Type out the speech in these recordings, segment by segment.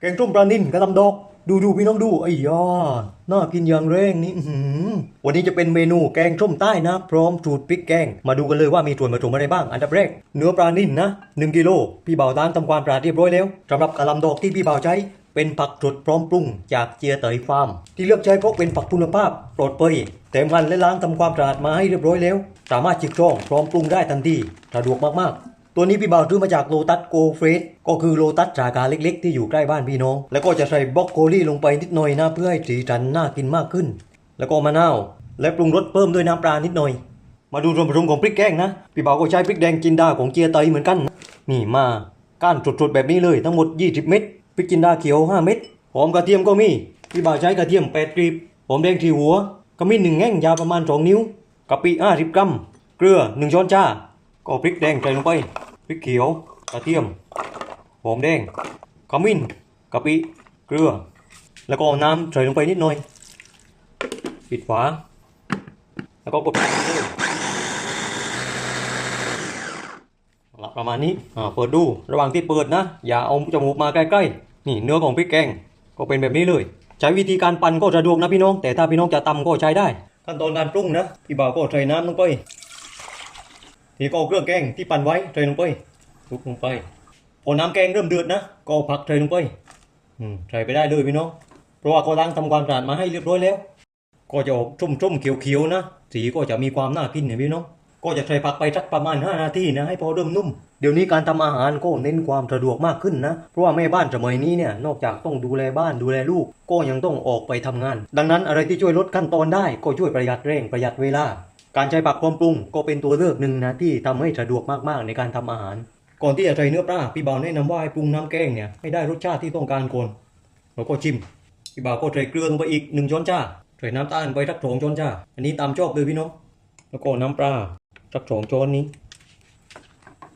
แกงต้มปลานิ่นกระลำดอก ดูดูพี่น้องดูไอ้ยาน่ากินอย่างแรงนี่อืวันนี้จะเป็นเมนูแกงส้มใต้นะ พร้อมสูตรพริกแกง มาดูกันเลยว่ามีส่วนผสมอะไรบ้าง อันดับแรก เนื้อปลานิ่นนะ1กิโลพี่บ่าวตานทำความสะอาดเรียบร้อยแล้วสำหรับกระลำดอกที่พี่บ่าวใช้เป็นผักสดพร้อมปรุงจากเจียเตยฟาร์มที่เลือกใช้เพราะเป็นผักคุณภาพปลอดภัยแถมหั่นและล้างทำความสะอาดมาให้เรียบร้อยแล้ว สามารถจิกจ้องพร้อมปรุงได้ทันทีสะดวกมากๆ ตัวนี้พี่บ่าวซื้อมาจากโลตัสโกเฟสก็คือโลตัสสาขาเล็กๆ ที่อยู่ใกล้บ้านพี่น้อง แล้วก็จะใส่บล็อกโคลี่ลงไปนิดหน่อยนะเพื่อให้สีสันน่ากินมากขึ้น แล้วก็มะนาวและปรุงรสเพิ่มด้วยน้ำปลานิดหน่อย มาดูส่วนผสมของพริกแกงนะพี่บ่าวก็ใช้พริกแดงจินดาของเจียไตเหมือนกันนี่มาก้านสดๆแบบนี้เลยทั้งหมด 20 เม็ดพริกจินดาเขียว 5 เม็ดหอมกระเทียมก็มีพี่บ่าวใช้กระเทียม8กรีบหอมแดงทีหัวขมิ้นหนึ่งแง่งยาวประมาณ 2 นิ้วกะปิ50กรัมเกลือ 1 ช้อนชาก็พริกแดงใส่ลงไป พริกเขียว กระเทียม หอมแดง ขมิ้น กะปิ เกลือ แล้วก็เอาน้ำใส่ลงไปนิดหน่อย ปิดฝา แล้วก็กดเลยเอาประมาณนี้อ่าเปิดดู ระหว่างที่เปิดนะ อย่าเอาจมูกมาใกล้ๆ นี่เนื้อของพริกแกง ก็เป็นแบบนี้เลย ใช้วิธีการปั่นก็สะดวกนะพี่น้อง แต่ถ้าพี่น้องจะตำก็ใช้ได้ ขั้นตอนการปรุงนะ พี่บ่าวก็ใส่น้ำลงไป ทีก็เอาเครื่องแกงที่ปั่นไว้ใส่ลงไปคลุกลงไป พอน้ำแกงเริ่มเดือดนะก็เอาผักใส่ลงไปอืมใส่ไปได้เลยพี่น้องเพราะว่าก็ล้างทำความสะอาดมาให้เรียบร้อยแล้ว ก็จะออกส้มๆเขียวๆนะสีก็จะมีความน่ากินเห็นพี่น้องก็จะใส่ผักไปสักประมาณ 5 นาทีนะให้พอเริ่มนุ่ม เดี๋ยวนี้การทำอาหารก็เน้นความสะดวกมากขึ้นนะ เพราะว่าแม่บ้านสมัยนี้เนี่ยนอกจากต้องดูแลบ้านดูแลลูก ก็ยังต้องออกไปทำงาน ดังนั้นอะไรที่ช่วยลดขั้นตอนได้ก็ช่วยประหยัดแรงประหยัดเวลา การใช้ผักพร้อมปรุงก็เป็นตัวเลือกหนึ่งนะที่ทำให้สะดวกมากๆในการทำอาหาร ก่อนที่จะใส่เนื้อปลาพี่บ่าวแนะนำว่าให้ปรุงน้ำแกงเนี่ยให้ได้รสชาติที่ต้องการก่อนแล้วก็ชิมพี่บ่าวก็ใส่เกลือลงไปอีกหนึ่งช้อนชาใส่น้ำตาลไปสักสองช้อนชาอันนี้ตามชอบเลยพี่น้องแล้วก็น้ำปลาสักสองช้อนนี้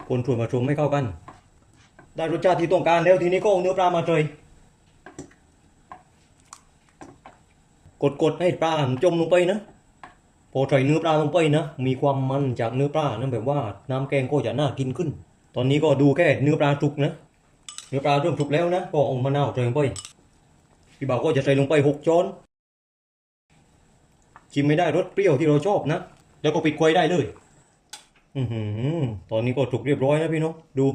คนส่วนผสมให้เข้ากัน ได้รสชาติที่ต้องการแล้วทีนี้ก็เอาเนื้อปลามาใส่กดๆให้ปลาจมลงไปนะ พอใส่เนื้อปลาลงไปนะมีความมันจากเนื้อปลานั่นแบบว่าน้ำแกงก็จะน่ากินขึ้น ตอนนี้ก็ดูแค่เนื้อปลาสุกนะเนื้อปลาเริ่มสุกแล้วนะก็เอามะนาวใส่ลงไปพี่บ่าวก็จะใส่ลงไปหกช้อนชิมไม่ได้รสเปรี้ยวที่เราชอบนะแล้วก็ปิดไฟได้เลยอือหือตอนนี้ก็สุกเรียบร้อยนะพี่น้องดู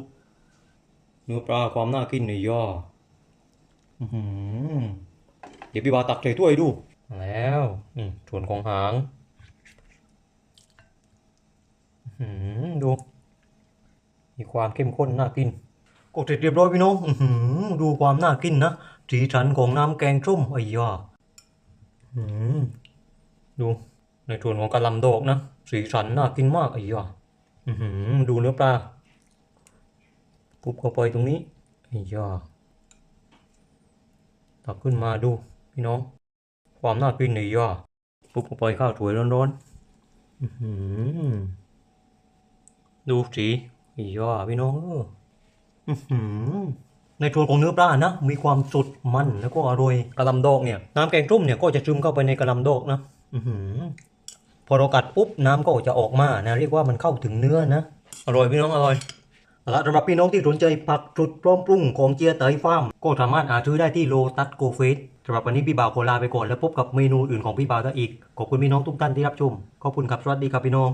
เนื้อปลาความน่ากินนี่ย่ออือหือเดี๋ยวพี่บ่าวตักใส่ถ้วยดู แล้วนี่ส่วนของหาง อื้อหือ ดู มีความเข้มข้นน่ากินก็เสร็จเรียบร้อยพี่น้องดูความน่ากินนะสีสันของน้ำแกงส้มไอ้ยาดูในส่วนของกะลำดอกนะสีสันน่ากินมากไอ้ยาดูเนื้อปลาปุ๊บเข้าไปตรงนี้ไอ้ยาตักขึ้นมาดูพี่น้อง ความน่ากินไอ้ยาปุ๊บเข้าไปข้าวสวยร้อนๆ ดูสีไอ้ยาพี่น้องเอออื้อหือในส่วนของเนื้อปลานะ มีความสดมันแล้วก็อร่อยกระหลำดอกเนี่ย น้ำแกงส้มเนี่ยก็จะซึมเข้าไปในกระหลำดอกนะอื้อหือพอเรากัดปุ๊บน้ำก็จะออกมานะ เรียกว่ามันเข้าถึงเนื้อนะ อร่อยพี่น้องอร่อยเอาละสำหรับพี่น้องที่สนใจผักสดพร้อมปรุงของเจียเตยฟาร์มก็สามารถหาซื้อได้ที่โลตัสโกเฟสสำหรับวันนี้พี่บ่าวขอลาไปก่อนแล้วพบกับเมนูอื่นของพี่บ่าวได้อีกขอบคุณพี่น้องทุกท่านที่รับชมขอบคุณครับสวัสดีครับพี่น้อง